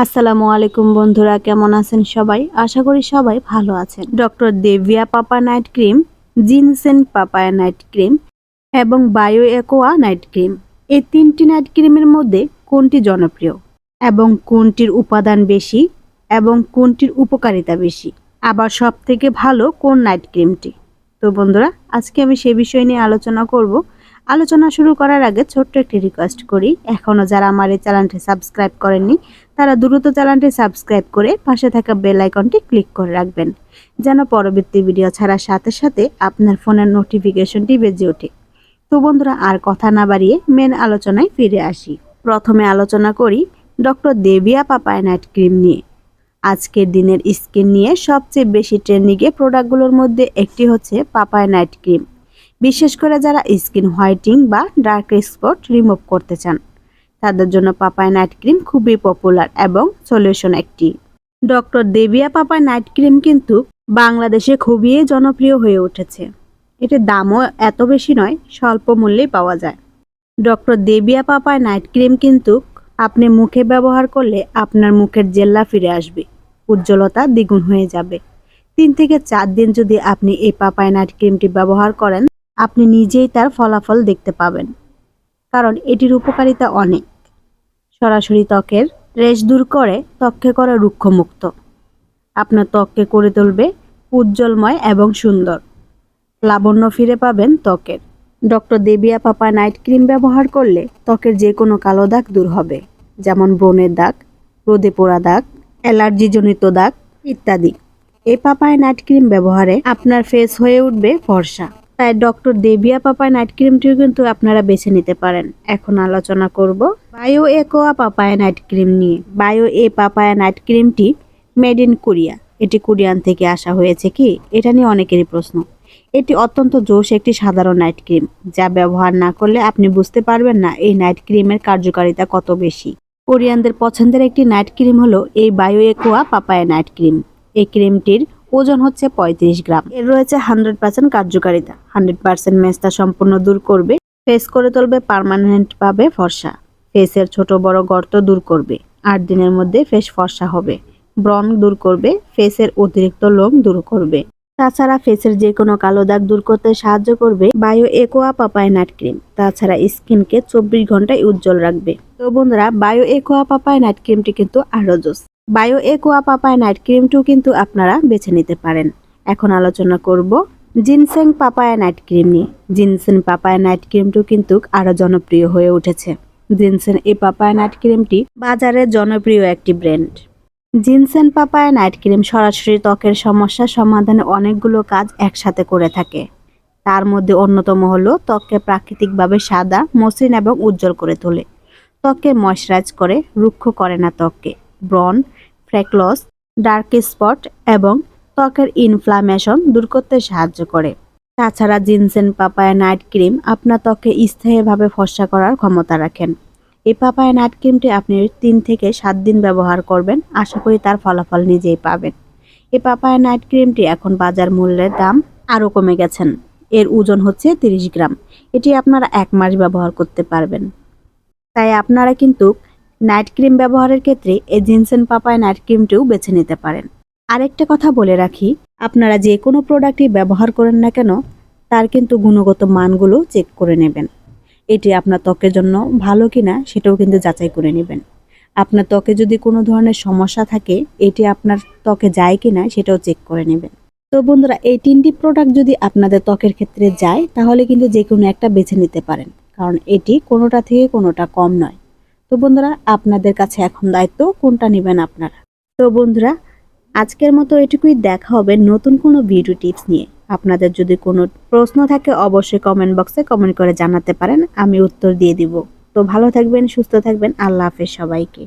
আসসালামু আলাইকুম বন্ধুরা, কেমন আছেন সবাই? আশা করি সবাই ভালো আছেন। Doctor Davey papa night cream, ginseng papaya night cream এবং বায়ো একোয়া নাইট ক্রিম। এই তিনটি নাইট ক্রিমের মধ্যে কোনটি জনপ্রিয় এবং কোনটির উপাদান বেশি এবং কোনটির উপকারিতা বেশি? আবার সব থেকে ভালো কোন নাইট ক্রিমটি? তো বন্ধুরা, আজকে আমি সে বিষয় নিয়ে আলোচনা করব। আলোচনা শুরু করার আগে ছোট্ট একটি রিকোয়েস্ট করি। এখনও যারা আমার এই চ্যানেলটি সাবস্ক্রাইব করেননি, তারা দ্রুত চ্যানেলটি সাবস্ক্রাইব করে পাশে থাকা বেল আইকনটি ক্লিক করে রাখবেন, যেন পরবর্তী ভিডিও ছাড়ার সাথে সাথে আপনার ফোনের নোটিফিকেশনটি বেজে ওঠে। তো বন্ধুরা, আর কথা না বাড়িয়ে মেন আলোচনায় ফিরে আসি। প্রথমে আলোচনা করি doctor Davey papaya night cream নিয়ে। আজকের দিনের স্কিন নিয়ে সবচেয়ে বেশি ট্রেন্ডিংয়ে প্রোডাক্টগুলোর মধ্যে একটি হচ্ছে পাপায় নাইট ক্রিম বিশেষ করে যারা স্কিন হোয়াইটিং বা ডার্ক স্পট রিমুভ করতে চান। তাদের জন্য পাপায় নাইট ক্রিম খুবই পপুলার এবং সলিউশন একটি। Doctor Davey papaya night cream কিন্তু বাংলাদেশে খুবই জনপ্রিয় হয়ে উঠেছে। এটির দামও এত বেশি নয়, স্বল্প মূল্যেই পাওয়া যায়। Doctor Davey papaya night cream কিন্তু আপনি মুখে ব্যবহার করলে আপনার মুখের জেল্লা ফিরে আসবে, উজ্জ্বলতা দ্বিগুণ হয়ে যাবে। তিন থেকে চার দিন যদি আপনি এই পাপায় নাইট ক্রিমটি ব্যবহার করেন আপনি নিজেই তার ফলাফল দেখতে পাবেন। কারণ এটির উপকারিতা অনেক। সরাসরি ত্বকের রেশ দূর করে ত্বককে করে রুক্ষমুক্ত। আপনার ত্বককে করে তুলবে উজ্জ্বলময় এবং সুন্দর। লাবণ্য ফিরে পাবেন ত্বকের। Doctor Davey papa night cream ব্যবহার করলে ত্বকের যে কোনো কালো দাগ দূর হবে, যেমন ব্রণের দাগ, রোদে পোড়া দাগ, অ্যালার্জিজনিত দাগ ইত্যাদি। এই পাপায় নাইট ক্রিম ব্যবহারে আপনার ফেস হয়ে উঠবে ফর্সা। তাই ডক্টর দেবিয়া পাপায় নাইট ক্রিমটিও কিন্তু আপনারা বেছে নিতে পারেন। এখন আলোচনা করব bio aqua papaya night cream নিয়ে। বায়ো এ পাপায়া নাইট ক্রিমটি মেড ইন কোরিয়া। এটি কোরিয়ান থেকে আসা হয়েছে কি? এটা নিয়ে অনেকেরই প্রশ্ন। এটি অত্যন্ত জোশ একটি সাধারণ নাইট ক্রিম, যা ব্যবহার না করলে আপনি বুঝতে পারবেন না এই নাইট ক্রিমের কার্যকারিতা কত বেশি। কোরিয়ানদের পছন্দের একটি নাইট ক্রিম হলো এই bio aqua papaya night cream. এই ক্রিমটির ওজন হচ্ছে পঁয়ত্রিশ গ্রাম। এর রয়েছে হান্ড্রেড পার্সেন্ট কার্যকারিতা। হান্ড্রেড পার্সেন্ট মেস্তা সম্পূর্ণ দূর করবে। ফেস করে তুলবে পারমানেন্ট ভাবে ফর্সা। ফেসের ছোট বড় গর্ত দূর করবে। আট দিনের মধ্যে ফেস ফর্সা হবে। ব্রণ দূর করবে ফেসের অতিরিক্ত লোম দূর করবে। তাছাড়া ফেসের যে কোনো কালো দাগ দূর করতে সাহায্য করবে bio aqua papaya night cream তাছাড়া স্কিনকে চব্বিশ ঘন্টায় উজ্জ্বল রাখবে। তো বন্ধুরা বায়ো একোয়া পাপায় নাইট ক্রিমটি কিন্তু আরও জোস। বায়ো একোয়া পাপায় নাইট ক্রিমটিও কিন্তু আপনারা বেছে নিতে পারেন। এখন আলোচনা করব জিনসেং পাপায়া নাইট ক্রিম নিয়ে। জিনসেন পাপায়া নাইট ক্রিমটিও কিন্তু আরও জনপ্রিয় হয়ে উঠেছে। জিনসেন এই পাপায়া নাইট ক্রিমটি বাজারের জনপ্রিয় একটি brand. Ginseng papaya night cream সরাসরি ত্বকের সমস্যা সমাধানে অনেকগুলো কাজ একসাথে করে থাকে। তার মধ্যে অন্যতম হলো ত্বককে প্রাকৃতিকভাবে সাদা, মসৃণ এবং উজ্জ্বল করে তোলে। ত্বককে ময়শ্চারাইজ করে, রুক্ষ করে না ত্বককে। ব্রন, ফ্র্যাকলস, ডার্ক স্পট এবং ত্বকের ইনফ্লামেশন দূর করতে সাহায্য করে। তাছাড়া জিনসেন পাপায়া নাইট ক্রিম আপনার ত্বকে স্থায়ীভাবে ফর্সা করার ক্ষমতা রাখেন। এই পাপায়া নাইট ক্রিমটি আপনি তিন থেকে সাত দিন ব্যবহার করবেন। আশা করি তার ফলাফল নিজেই পাবেন। এই পাপায়া নাইট ক্রিমটি এখন বাজার মূল্যের দাম আরও কমে গেছেন। এর ওজন হচ্ছে তিরিশ গ্রাম। এটি আপনারা এক মাস ব্যবহার করতে পারবেন। তাই আপনারা কিন্তু নাইট ক্রিম ব্যবহারের ক্ষেত্রে এই জিনসেন পাপায় নাইট ক্রিমটিও বেছে নিতে পারেন। আরেকটা কথা বলে রাখি, আপনারা যে কোনো প্রোডাক্টই ব্যবহার করেন না কেন, তার কিন্তু গুণগত মানগুলো চেক করে নেবেন। এটি আপনার ত্বকের জন্য ভালো কিনা সেটাও কিন্তু যাচাই করে নেবেন। আপনার ত্বকে যদি কোনো ধরনের সমস্যা থাকে, এটি আপনার ত্বকে যায় কিনা সেটাও চেক করে নেবেন। তো বন্ধুরা, এই তিনটি প্রোডাক্ট যদি আপনাদের ত্বকের ক্ষেত্রে যায়, তাহলে কিন্তু যে কোনো একটা বেছে নিতে পারেন, কারণ এটি কোনোটা থেকে কোনোটা কম নয়। তো বন্ধুরা, আপনাদের কাছে এখন দায়িত্ব কোনটা নেবেন আপনারা? তো বন্ধুরা, আজকের মতো এটুকুই দেখা হবে নতুন কোনো ভিডিও টিপস নিয়ে। আপনাদের যদি কোনো প্রশ্ন থাকে, অবশ্যই কমেন্ট বক্সে কমেন্ট করে জানাতে পারেন, আমি উত্তর দিয়ে দিব। তো ভালো থাকবেন, সুস্থ থাকবেন, আল্লাহ হাফেজ সবাইকে।